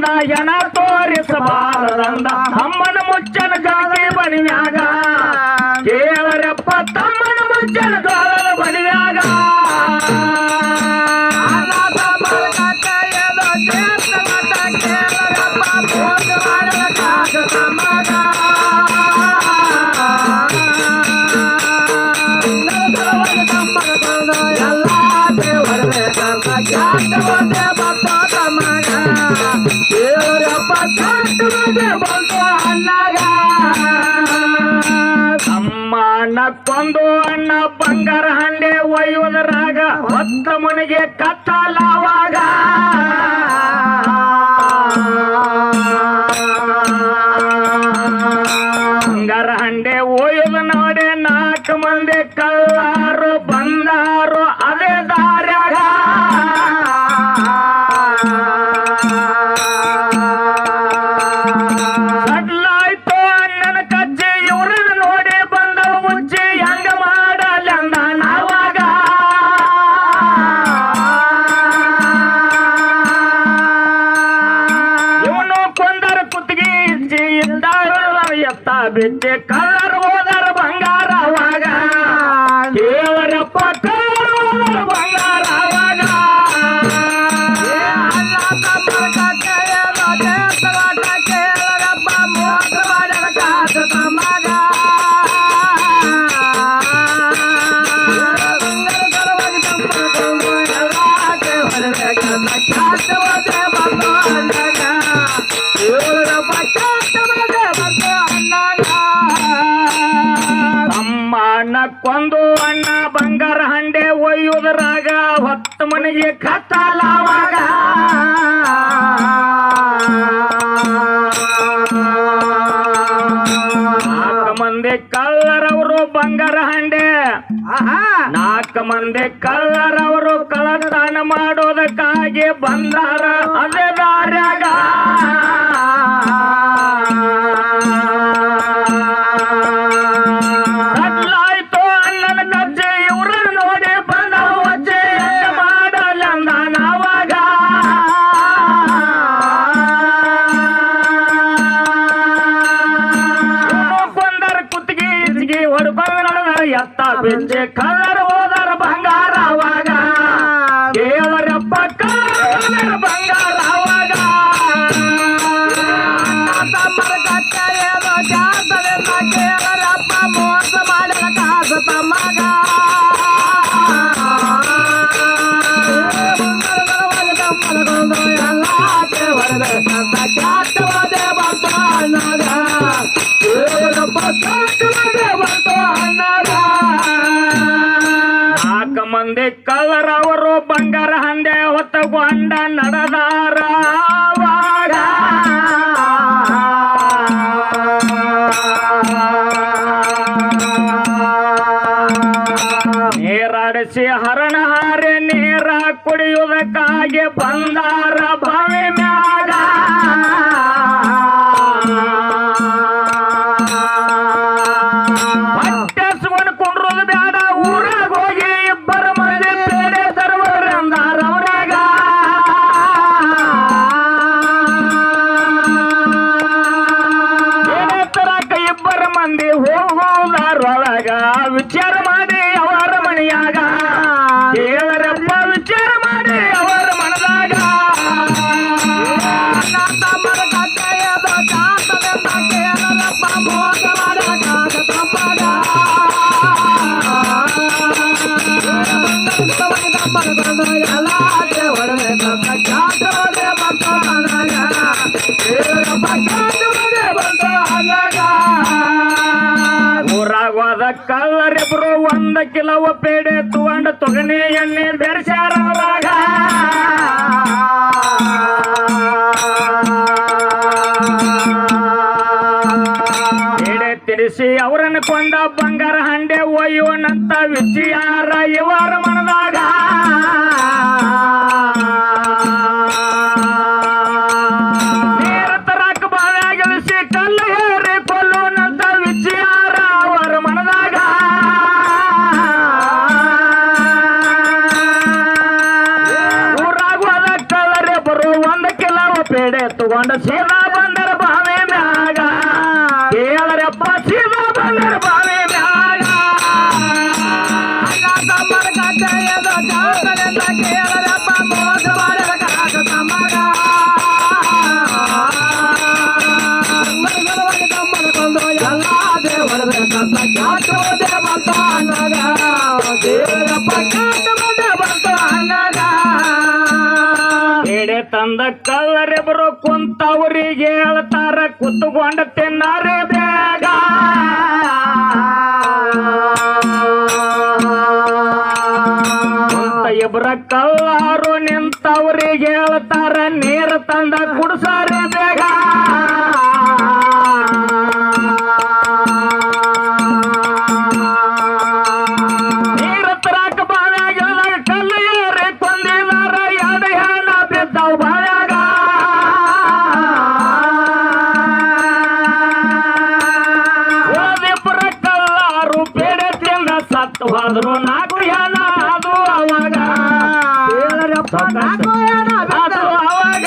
ಬಂದ ತೋರಿಸಬಾರದಂದ. ಅಮ್ಮನ ಮುಚ್ಚನ ಗಾಳಿ ಬಣಿವ್ಯಾಗ ಕೊಂದು ಅಣ್ಣ ಬಂಗಾರ ಹಂಡೆ ಒಯ್ಯುವುದರಾಗ ಹೊತ್ತ ಮನೆಗೆ ಕತ್ತಲವಾಗ ಎತ್ತ ಬಿಚ್ಚಿ ಕಲ್ಲರ್ ಅಣ್ಣ ಕೊಂದು ಅಣ್ಣ ಬಂಗಾರ ಹಂಡೆ ಒಯ್ಯುವುದರಾಗ ಹೊತ್ತು ಮನೆಗೆ ಕತ್ತಲಾವಾಗ. ಮಂದಿ ಕಳ್ಳರವರು ಬಂಗಾರ ಹಂಡೆ. ನಾಲ್ಕು ಮಂದಿ ಕಳ್ಳರವರು ಕಳ್ಳತನ ಮಾಡೋದಕ್ಕಾಗಿ ಬಂದಾರ ಅದೇ ದಾರ್ಯಾಗ. ಕುಡಿಯುವುದಕ್ಕಾಗಿ ಬಂದಾರ ಬಾವಿ ಮ್ಯಾಗ. ಹೊಟ್ಟೆಸ್ಕೊಂಡು ಬೇಡ ಹೋಗಿ ಮಂದಿ ಬೇರೆ ಮಂದಿ ವಿಚಾರ ಮಾಡಿ ಅವರ ಮನೆಯಾಗ. ಕಳ್ಳರಿಬ್ರು ಒಂದ ಕಿಲವ ಪೇಡೆ ತಗೊಂಡು ತೊಗಣಿ ಎಣ್ಣೆ ಬೆರೆಸ್ಯಾರ ಅವಾಗ ಪೇಡೆ ತಿರ್ಸಿ ಅವರನ್ನ ಕೊಂದ ಬಂಗಾರ ಹಂಡೆ ಒಯ್ಯುವನಂತ ವಿಚಾರ ಇವರ ಮನದಾಗ. ಬೇಡೆ ತಗೊಂಡ ಸೀದಾ ಎಡೆ ಕಲ್ಲರೆ ಬರೋ ಕುಂತವ್ರಿಗೆ ಹೇಳ್ತಾರ, ಕುತ್ಕೊಂಡ ತಿನ್ನಾರೆ ಬೇಗ. ಕುಂತ ಕಲ್ಲಾರು ನಿಂತವ್ರಿಗೆ ಹೇಳ್ತಾರ, ನೀರು ತಂದ ಕುಡ್ಸಾರೆ ತಿಂದ ಸತ್ತು ಹೋದ್ರು ನಾಲ್ಕು ನಾಕು ಅದು ಅವಾಗ. ಅದು ಅವಾಗ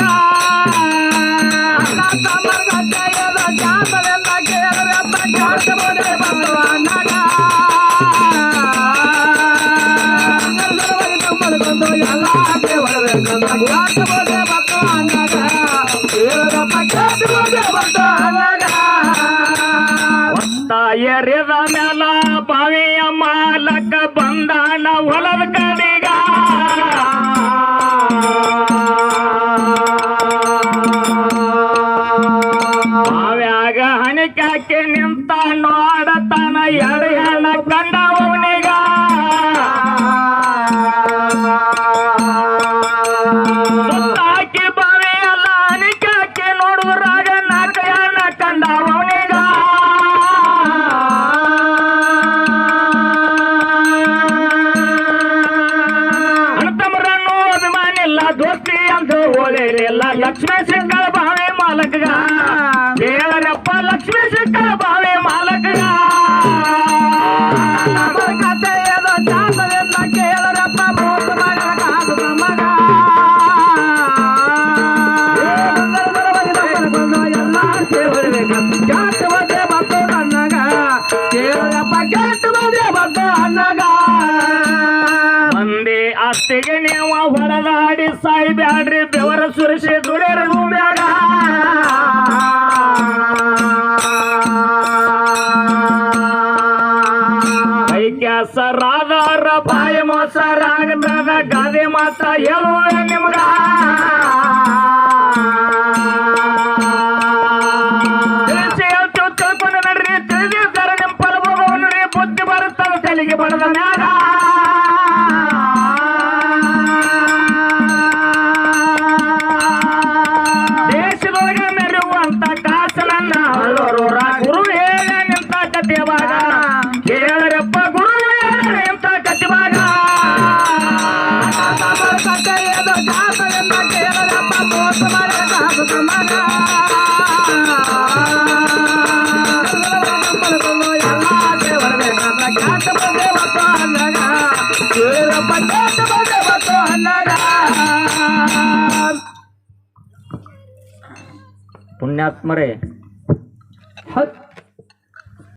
ಎರಿದ ನೆಲ ಬಾವಿಯ ಮಾಲಕ ಬಂದಾಣ ಹೊಲದ ಕಡೆಗ లక్ష్మీ శంకర భావే మాలకగా. కేళరప్ప లక్ష్మీ శంకర భావే మాలకగా. ఏదో చేతదన్న కేళరప్ప మోసమగా కాదు నమ్మగా ಬೆವರ ಸುರಿಸಿ ದುಡಿಯರ ಸರ್ ಕೈಕ್ಯಾಸರಾದರ ಬಾಯ ಮೊಸರಾಗದ ಗಾದೆ ಮಾತ ಹೇಳುವೆ हमने आत्मरे हट